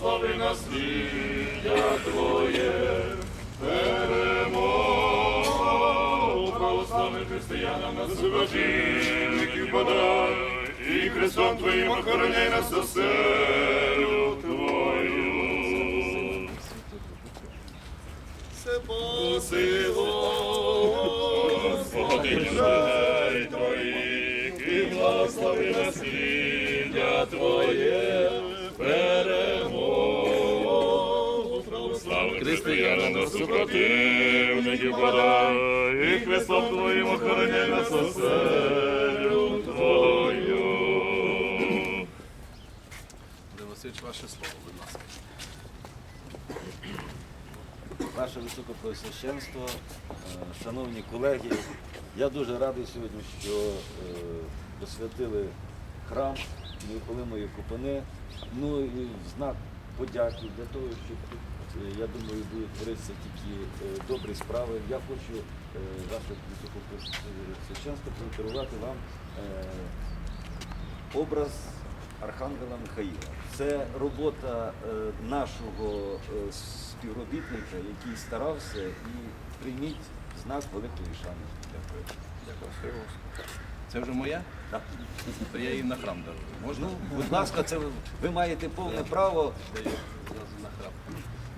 благослови насліддя Твоє, перемога. У православних християнам на зубожінників подай, і Христом Твоїм охороняй нас оселю Твою. Все посило, Господи, людей Твоїх, і благослови насліддя Твоє, Твоє православним християнам на супротивників подай, і Христом Твоїм охороняй нас оселю Твою. Васильович, ваше слово, будь ласка. Ваше Високопреосвященство, е, шановні колеги, я дуже радий сьогодні, що е, посвятили храм неопалимої купини. Ну і знак подяки для того, щоб я думаю, будуть творитися тільки е, добрі справи. Я хочу е, ваше Високопреосвященство прокерувати вам е, образ Архангела Михаїла. Це робота е, нашого е, співробітника, який старався, і прийміть знак великої шани. Дякую. Дякую. Це вже моя? Так. То я її на храм дарую. Можна? Ну, будь ласка, це ви, маєте повне право. Даю зразу на храм.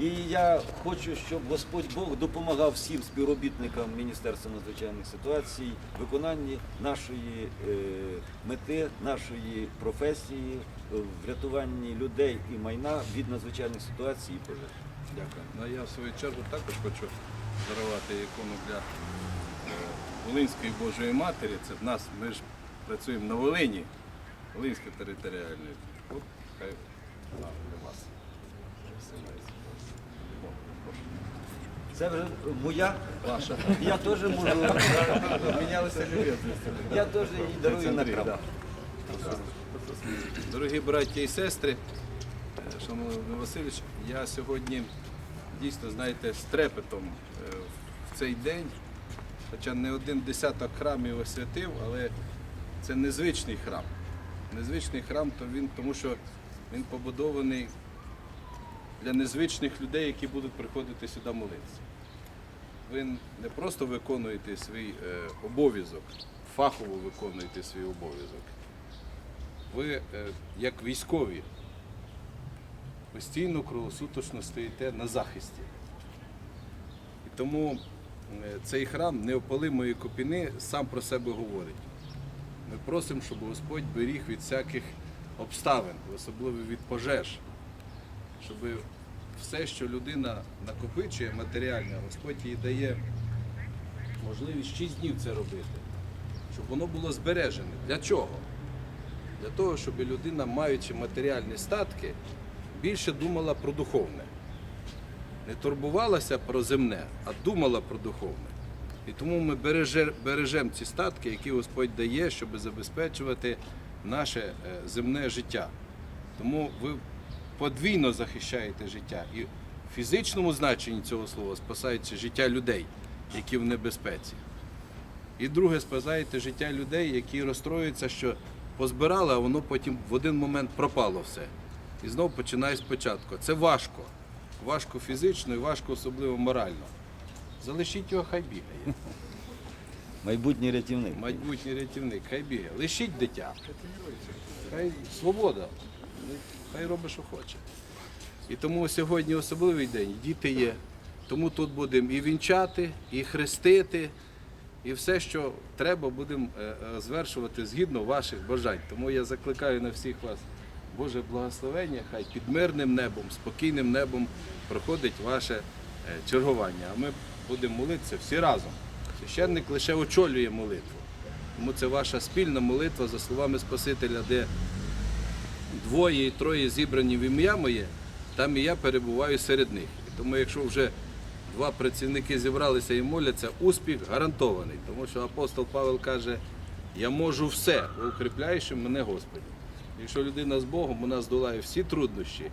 І я хочу, щоб Господь Бог допомагав всім співробітникам Міністерства надзвичайних ситуацій в виконанні нашої е, мети, нашої професії, е, в врятуванні людей і майна від надзвичайних ситуацій і пожеж. Дякую. Ну, я в свою чергу також хочу дарувати ікону для е, Волинської Божої Матері. Це в нас, ми ж працюємо на Волині, Волинська територіальна. От, хай вона для вас. Це вже моя. Ваша. Я теж можу. Мінялися любезності. Я теж її дарую на Андрій, Дорогі браття і сестри, е, шановний Васильович, я сьогодні дійсно, знаєте, з трепетом е, в цей день, хоча не один десяток храмів освятив, але це незвичний храм. Незвичний храм, то він, тому що він побудований для незвичних людей, які будуть приходити сюди молитися. Ви не просто виконуєте свій е, обов'язок, фахово виконуєте свій обов'язок. Ви, е, як військові, постійно круглосуточно стоїте на захисті. І тому е, цей храм неопалимої копіни сам про себе говорить. Ми просимо, щоб Господь беріг від всяких обставин, особливо від пожеж, щоб все, що людина накопичує матеріальне, Господь їй дає можливість 6 днів це робити, щоб воно було збережене. Для чого? Для того, щоб людина, маючи матеріальні статки, більше думала про духовне. Не турбувалася про земне, а думала про духовне. І тому ми береже- бережемо ці статки, які Господь дає, щоб забезпечувати наше е, земне життя. Тому ви подвійно захищаєте життя і в фізичному значенні цього слова спасаєте життя людей, які в небезпеці. І друге, спасаєте життя людей, які розстроюються, що позбирали, а воно потім в один момент пропало все. І знову починає спочатку. Це важко. Важко фізично і важко особливо морально. Залишіть його, хай бігає. Майбутній рятівник. Майбутній рятівник, хай бігає. Лишіть дитя. Хай свобода. Хай робить, що хоче. І тому сьогодні особливий день, діти є. Тому тут будемо і вінчати, і хрестити, і все, що треба, будемо е, е, звершувати згідно ваших бажань. Тому я закликаю на всіх вас Боже благословення, хай під мирним небом, спокійним небом проходить ваше е, чергування. А ми будемо молитися всі разом. Священник лише очолює молитву. Тому це ваша спільна молитва за словами Спасителя, де двоє і троє зібрані в ім'я моє, там і я перебуваю серед них. Тому, якщо вже два працівники зібралися і моляться, успіх гарантований. Тому що апостол Павел каже, я можу все, ви укріпляючи мене Господь. Якщо людина з Богом, вона здолає всі труднощі,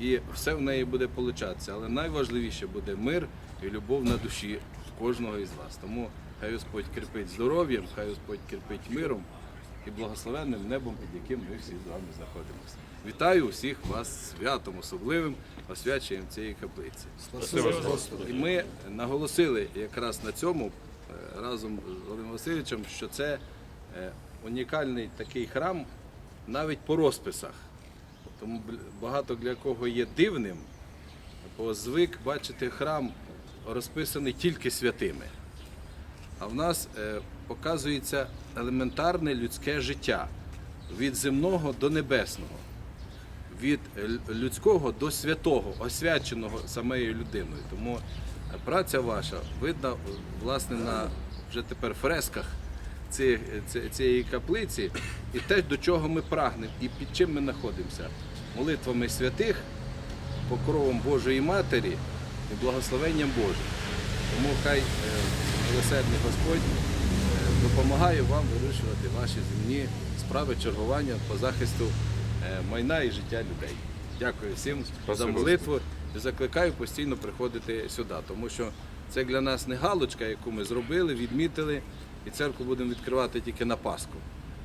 і все в неї буде получатися. Але найважливіше буде мир і любов на душі кожного із вас. Тому хай Господь кріпить здоров'ям, хай Господь кріпить миром і благословенним небом, під яким ми всі з вами знаходимося. Вітаю усіх вас святом особливим, освяченням цієї каплиці. І ми наголосили якраз на цьому е, разом з Володимиром Васильовичем, що це е, унікальний такий храм навіть по розписах. Тому багато для кого є дивним, бо звик бачити храм розписаний тільки святими. А в нас е, показується елементарне людське життя від земного до небесного, від е, людського до святого, освяченого самою людиною. Тому е, праця ваша видна власне на вже тепер фресках ці- ці- цієї каплиці і те, до чого ми прагнемо і під чим ми знаходимося. Молитвами святих, покровом Божої Матері і благословенням Божим. Тому хай милосердний Господь е, допомагає вам вирішувати ваші земні справи чергування по захисту е, майна і життя людей. Дякую всім за молитву і закликаю постійно приходити сюди, тому що це для нас не галочка, яку ми зробили, відмітили, і церкву будемо відкривати тільки на Пасху.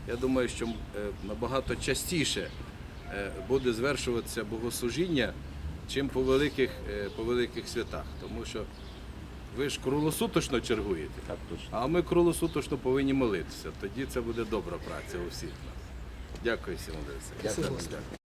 Я думаю, що е, набагато частіше буде звершуватися богослужіння, чим по великих, по великих святах. Тому що ви ж круглосуточно чергуєте, Так точно. а ми круглосуточно повинні молитися. Тоді це буде добра праця у всіх нас. Дякую всім, Олексій. Дякую.